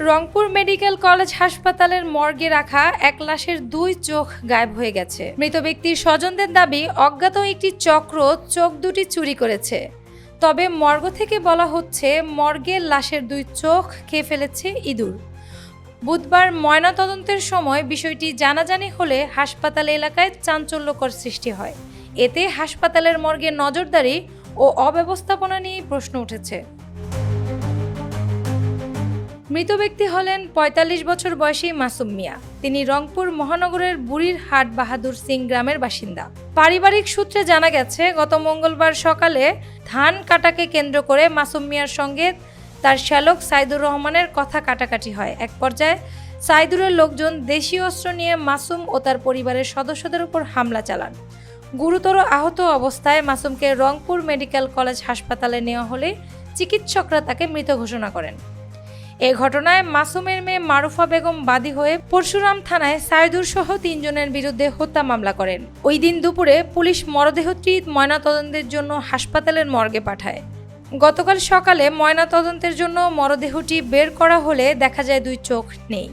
Rangpur medical college হাসপাতালের মর্গে রাখা এক লাশের দুই চোখ গায়েব হয়ে গেছে। মৃত ব্যক্তির স্বজনদের দাবি, অজ্ঞাত একটি চক্র চোখ দুটি চুরি করেছে। তবে মর্গ থেকে বলা হচ্ছে মর্গের লাশের দুই চোখ খেয়ে ফেলেছে ইঁদুর। বুধবার ময়নাতদন্তের সময় বিষয়টি জানাজানি হলে হাসপাতাল এলাকায় চাঞ্চল্যকর সৃষ্টি হয়। এতে হাসপাতালের মর্গে নজরদারি ও অব্যবস্থাপনা নিয়ে প্রশ্ন উঠেছে। মৃত ব্যক্তি হলেন ৪৫ বছর বয়সী মাসুম মিয়া। তিনি রংপুর মহানগরের বুড়ির হাট বাহাদুর সিং গ্রামের বাসিন্দা। পারিবারিক সূত্রে জানা গেছে, গত মঙ্গলবার সকালে ধান কাটাকে কেন্দ্র করে মাসুম মিয়ার সঙ্গে তার শ্যালক সাইদুর রহমানের কথা কাটাকাটি হয়। এক পর্যায়ে সাইদুরের লোকজন দেশীয় অস্ত্র নিয়ে মাসুম ও তার পরিবারের সদস্যদের উপর হামলা চালান। গুরুতর আহত অবস্থায় মাসুমকে রংপুর মেডিকেল কলেজ হাসপাতালে নেওয়া হলে চিকিৎসকরা তাকে মৃত ঘোষণা করেন। এ ঘটনায় মাসুমের মেয়ে মারুফা বেগম বাদী হয়ে পরশুরাম থানায় সাইদুর সহ তিনজনের বিরুদ্ধে হত্যা মামলা করেন। ওই দিন দুপুরে পুলিশ মরদেহটি ময়নাতদন্তের জন্য হাসপাতালের মর্গে পাঠায়। গতকাল সকালে ময়নাতদন্তের জন্য মরদেহটি বের করা হলে দেখা যায় দুই চোখ নেই।